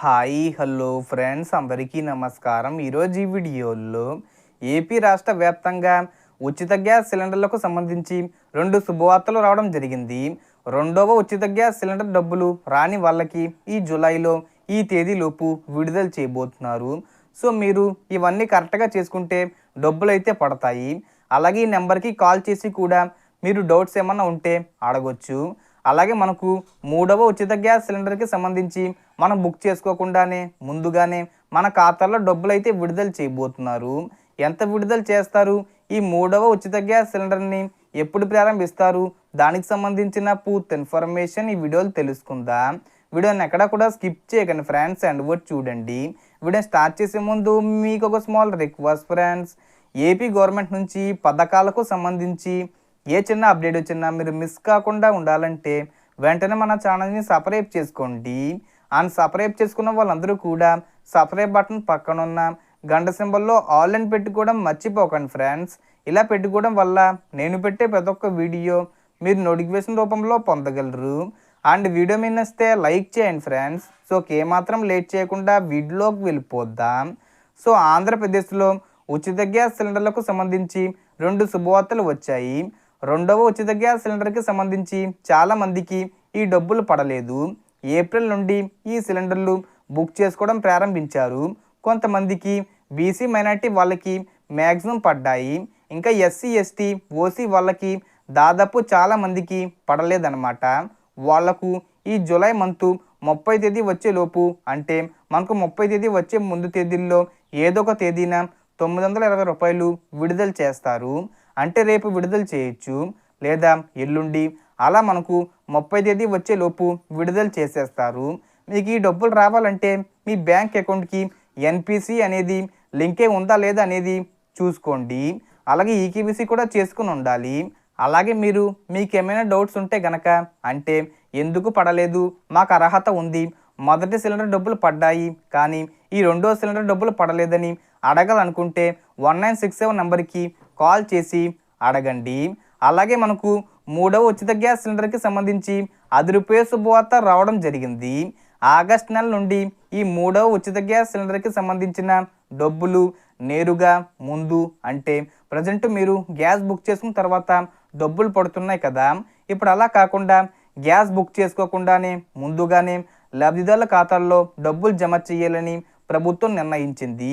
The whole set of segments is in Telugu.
హాయ్ హలో ఫ్రెండ్స్ అందరికీ నమస్కారం. ఈరోజు ఈ వీడియోలో ఏపీ రాష్ట్ర వ్యాప్తంగా ఉచిత గ్యాస్ సిలిండర్లకు సంబంధించి రెండు శుభవార్తలు రావడం జరిగింది. రెండవ ఉచిత గ్యాస్ సిలిండర్ డబ్బులు రాని వాళ్ళకి ఈ జూలైలో ఈ తేదీలోపు విడుదల చేయబోతున్నారు. సో మీరు ఇవన్నీ కరెక్ట్గా చేసుకుంటే డబ్బులు అయితే పడతాయి. అలాగే ఈ నెంబర్కి కాల్ చేసి కూడా మీరు డౌట్స్ ఏమన్నా ఉంటే అడగొచ్చు. అలాగే మనకు మూడవ ఉచిత గ్యాస్ సిలిండర్కి సంబంధించి మనం బుక్ చేసుకోకుండానే ముందుగానే మన ఖాతాలో డబ్బులు అయితే విడుదల చేయబోతున్నారు. ఎంత విడుదల చేస్తారు? ఈ మూడవ ఉచిత గ్యాస్ సిలిండర్ని ఎప్పుడు ప్రారంభిస్తారు? దానికి సంబంధించిన పూర్తి ఇన్ఫర్మేషన్ ఈ వీడియోలు తెలుసుకుందాం. వీడియోని ఎక్కడ కూడా స్కిప్ చేయకండి ఫ్రెండ్స్ అండ్ వర్డ్ చూడండి. వీడియో స్టార్ట్ చేసే ముందు మీకు ఒక small request friends. AP government నుంచి పథకాలకు సంబంధించి ఏ చిన్న అప్డేట్ వచ్చినా మీరు మిస్ కాకుండా ఉండాలంటే వెంటనే మన ఛానల్ని సబ్స్క్రైబ్ చేసుకోండి. అండ్ సబ్స్క్రైబ్ చేసుకున్న వాళ్ళందరూ కూడా సబ్స్క్రైబ్ బటన్ పక్కన ఉన్న గంట సింబల్లో ఆల్ అని పెట్టుకోవడం మర్చిపోకండి ఫ్రెండ్స్ ఇలా పెట్టుకోవడం వల్ల నేను పెట్టే ప్రతి ఒక్క వీడియో మీరు నోటిఫికేషన్ రూపంలో పొందగలరు. అండ్ వీడియో మీద వస్తే లైక్ చేయండి ఫ్రెండ్స్ సో ఏమాత్రం లేట్ చేయకుండా వీడియోకి వెళ్ళిపోద్దాం. సో ఆంధ్రప్రదేశ్లో ఉచిత గ్యాస్ సిలిండర్లకు సంబంధించి రెండు శుభవార్తలు వచ్చాయి. రెండవ ఉచిత గ్యాస్ సిలిండర్కి సంబంధించి చాలామందికి ఈ డబ్బులు పడలేదు. ఏప్రిల్ నుండి ఈ సిలిండర్లు బుక్ చేసుకోవడం ప్రారంభించారు. కొంతమందికి బీసీ మైనార్టీ వాళ్ళకి మ్యాక్సిమం పడ్డాయి. ఇంకా ఎస్సీ ఎస్టీ ఓసీ వాళ్ళకి దాదాపు చాలా మందికి పడలేదన్నమాట. వాళ్ళకు ఈ జూలై మంత్ ముప్పై తేదీ వచ్చేలోపు అంటే మనకు ముప్పై తేదీ వచ్చే ముందు తేదీల్లో ఏదో ఒక తేదీన తొమ్మిది వందల ఇరవై రూపాయలు విడుదల చేస్తారు. అంటే రేపు విడుదల చేయొచ్చు. లేదా ఎల్లుండి అలా మనకు ముప్పై తేదీ వచ్చేలోపు విడుదల చేసేస్తారు. మీకు ఈ డబ్బులు రావాలంటే మీ బ్యాంక్ అకౌంట్కి ఎన్పిసి అనేది లింకే ఉందా లేదా అనేది చూసుకోండి. అలాగే ఈకేబీసీ కూడా చేసుకుని ఉండాలి. అలాగే మీరు మీకు ఏమైనా డౌట్స్ ఉంటే గనక అంటే ఎందుకు పడలేదు మాకు అర్హత ఉంది మొదటి సిలిండర్ డబ్బులు పడ్డాయి కానీ ఈ రెండో సిలిండర్ డబ్బులు పడలేదని అడగాలనుకుంటే వన్ నైన్ సిక్స్ సెవెన్ నెంబర్కి కాల్ చేసి అడగండి. అలాగే మనకు మూడవ ఉచిత గ్యాస్ సిలిండర్కి సంబంధించి అది రూపాయ శుభవార్త రావడం జరిగింది. ఆగస్ట్ నెల నుండి ఈ మూడవ ఉచిత గ్యాస్ సిలిండర్కి సంబంధించిన డబ్బులు నేరుగా ముందు అంటే ప్రజెంట్ మీరు గ్యాస్ బుక్ చేసుకున్న తర్వాత డబ్బులు పడుతున్నాయి కదా. ఇప్పుడు అలా కాకుండా గ్యాస్ బుక్ చేసుకోకుండానే ముందుగానే లబ్ధిదారుల ఖాతాల్లో డబ్బులు జమ చేయాలని ప్రభుత్వం నిర్ణయించింది.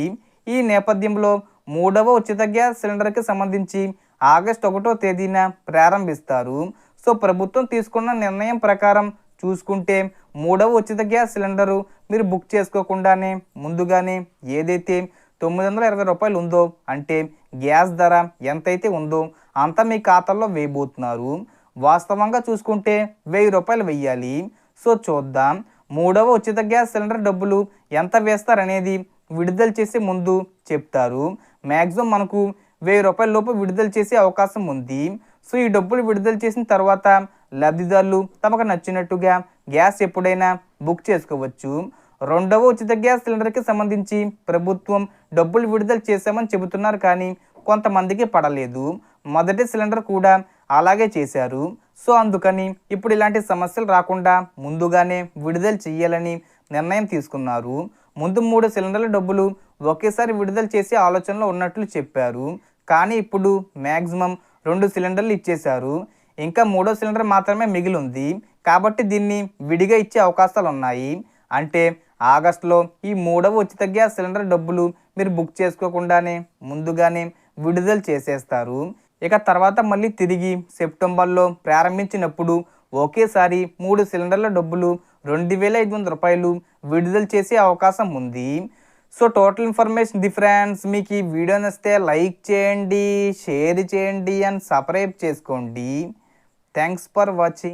ఈ నేపథ్యంలో మూడవ ఉచిత గ్యాస్ సిలిండర్కి సంబంధించి ఆగస్ట్ ఒకటో తేదీన ప్రారంభిస్తారు. సో ప్రభుత్వం తీసుకున్న నిర్ణయం ప్రకారం చూసుకుంటే మూడవ ఉచిత గ్యాస్ సిలిండరు మీరు బుక్ చేసుకోకుండానే ముందుగానే ఏదైతే తొమ్మిది వందల ఇరవై రూపాయలు ఉందో అంటే గ్యాస్ ధర ఎంతైతే ఉందో అంత మీ ఖాతాలో వేయబోతున్నారు. వాస్తవంగా చూసుకుంటే వెయ్యి రూపాయలు వెయ్యాలి. సో చూద్దాం. మూడవ ఉచిత గ్యాస్ సిలిండర్ డబ్బులు ఎంత వేస్తారనేది విడుదల చేసే ముందు చెప్తారు. మ్యాక్సిమం మనకు వెయ్యి రూపాయల లోపు విడుదల చేసే అవకాశం ఉంది. సో ఈ డబ్బులు విడుదల చేసిన తర్వాత లబ్ధిదారులు తమకు నచ్చినట్టుగా గ్యాస్ ఎప్పుడైనా బుక్ చేసుకోవచ్చు. రెండవ ఉచిత గ్యాస్ సిలిండర్కి సంబంధించి ప్రభుత్వం డబ్బులు విడుదల చేశామని చెబుతున్నారు కానీ కొంతమందికి పడలేదు. మొదటి సిలిండర్ కూడా అలాగే చేశారు. సో అందుకని ఇప్పుడు ఇలాంటి సమస్యలు రాకుండా ముందుగానే విడుదల చేయాలని నిర్ణయం తీసుకున్నారు. ముందు మూడు సిలిండర్ల డబ్బులు ఒకేసారి విడుదల చేసే ఆలోచనలో ఉన్నట్లు చెప్పారు. కానీ ఇప్పుడు మ్యాక్సిమం రెండు సిలిండర్లు ఇచ్చేశారు. ఇంకా మూడో సిలిండర్ మాత్రమే మిగిలి ఉంది కాబట్టి దీన్ని విడిగా ఇచ్చే అవకాశాలు ఉన్నాయి. అంటే ఆగస్టులో ఈ మూడవ ఉచిత గ్యాస్ సిలిండర్ డబ్బులు మీరు బుక్ చేసుకోకుండానే ముందుగానే విడుదల చేసేస్తారు. ఇక తర్వాత మళ్ళీ తిరిగి సెప్టెంబర్లో ప్రారంభించినప్పుడు ఒకేసారి మూడు సిలిండర్ల డబ్బులు రెండు వేల ఐదు వందల రూపాయలు విడుదల చేసే అవకాశం ఉంది. సో టోటల్ ఇన్ఫర్మేషన్ డిఫరెన్స్ మీకు ఈ వీడియో నచ్చితే లైక్ చేయండి షేర్ చేయండి అండ్ సబ్స్క్రైబ్ చేసుకోండి. Thanks for watching